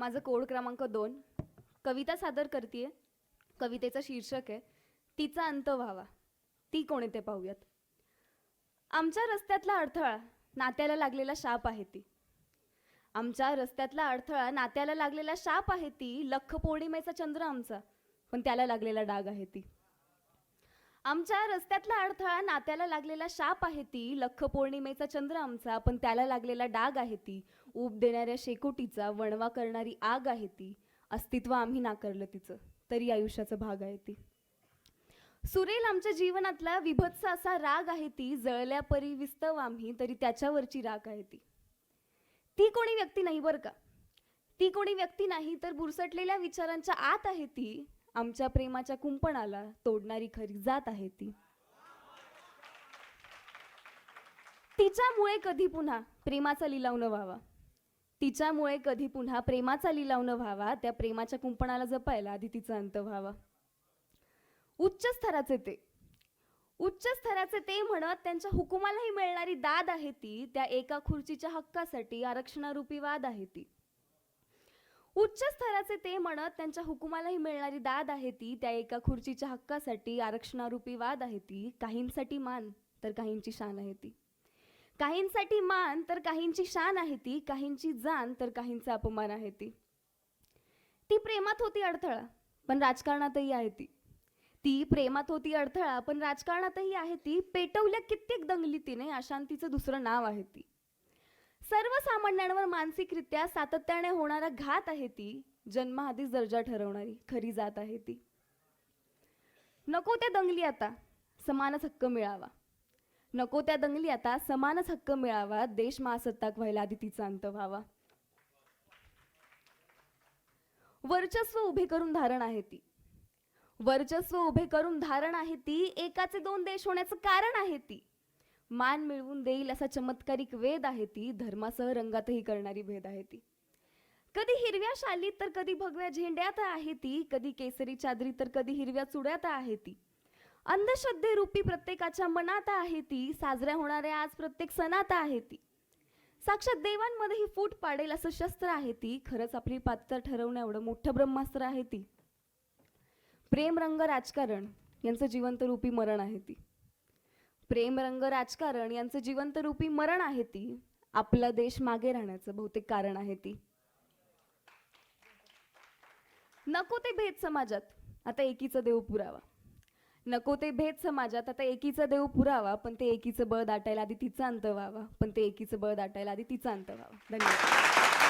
माझं कोड क्रमांक दोन. कविता सादर करते कवितेचं शीर्षक आहे तिचा अंत व्हावा. ती कोण ते पाहूयात? आमच्या रस्त्यातला अडथळा नात्याला लागलेला शाप आहे ती. आमच्या रस्त्यातला अडथळा नात्याला लागलेला शाप आहे ती. लख पौर्णिमेचा चंद्र आमचा पण त्याला लागलेला डाग आहे ती. आमच्या रस्त्यातला अडथळा नात्याला लागलेला शाप आहे ती. लख पौर्णिमेचा चंद्र आमचा पण त्याला लागलेला डाग आहे ती. ऊब देणाऱ्या शेकोटीचा वणवा करणारी आग आहे ती. अस्तित्व आम्ही नाकारलं तिचं तरी आयुष्याचा भाग आहे ती. सुरेल आमच्या जीवनातला विभत्स असा राग आहे ती. जळल्या परी विस्तव आम्ही तरी त्याच्यावरची राग आहे ती. ती कोणी व्यक्ती नाही बरं का? ती कोणी व्यक्ती नाही तर बुरसटलेल्या विचारांच्या आत आहे ती. आमच्या प्रेमाच्या कुंपणाला तोडणारी खरी जात आहे ती. तिच्यामुळे कधी पुन्हा प्रेमाचा लिलाव न व्हावा? तिच्यामुळे कधी पुन्हा प्रेमाचा लिलाव न व्हावा? त्या प्रेमाच्या कुंपणाला जपायला आधी तिचा अंत व्हावा. उच्च स्तराचे ते. उच्च स्तराचे ते म्हणत त्यांच्या हुकुमालाही मिळणारी दाद आहे ती. त्या एका खुर्चीच्या हक्कासाठी आरक्षणारूपी वाद आहे ती. उच्च स्तराचे ते म्हणत त्यांच्या हुकुमालाही मिळणारी दाद आहे ती. त्या एका खुर्चीच्या हक्कासाठी आरक्षणारूपी वाद आहे ती. काहींसाठी मान तर काहींची शान आहे ती. काहींसाठी मान तर काहींची शान आहे ती. काहींची जाण तर काहींचा अपमान आहे ती. ती प्रेमात होती अडथळा पण राजकारणातही आहे ती. ती प्रेमात होती अडथळा पण राजकारणातही आहे ती. पेटवल्या कित्येक दंगली तिने अशांतीचं दुसरं नाव आहे ती. सर्वसामान्यांवर मानसिकरित्या सातत्याने होणारा घात आहे ती जन्माआधीच दर्जा ठरवणारी खरी जात आहे ती. नको त्या दंगली आता समानच हक्क मिळावा. नको त्या दंगली आता समानच हक्क मिळावा देश महासत्ताक व्हायला आधी तिचा अंत व्हावा. वर्चस्व उभे करून धारण आहे ती. वर्चस्व उभे करून धारण आहे ती एकाचे दोन देश होण्याचं कारण आहे ती. मान मिळवून देईल असा चमत्कारिक वेद आहे ती. धर्मासह रंगातही करणारी भेद आहे ती. कधी हिरव्या शालीत तर कधी भगव्या झेंड्यात आहे ती. कधी केसरी चादरी तर कधी हिरव्या चुड्यात आहे ती. अंधश्रद्धेरूपी प्रत्येकाच्या मनात आहे ती. साजऱ्या होणाऱ्या आज प्रत्येक सणात आहे ती. साक्षात देवांमध्येही फूट पाडेल असं शस्त्र आहे ती. खरंच आपली पात्र ठरवण्या एवढं मोठं ब्रह्मास्त्र आहे ती. प्रेम रंग राजकारण यांचं जिवंत रूपी मरण आहे ती. प्रेमरंग राजकारण यांचं जिवंत रूपी मरण आहे ती. आपला देश मागे राहण्याचं बहुतेक कारण आहे ती. नको ते भेद समाजात आता एकीचा देव पुरावा. नको ते भेद समाजात आता एकीचा देव पुरावा पण ते एकीचं बळ दाटायला आधी तिचा अंत व्हावा. पण ते एकीचं बळ दाटायला आधी तिचा अंत व्हावा. धन्यवाद.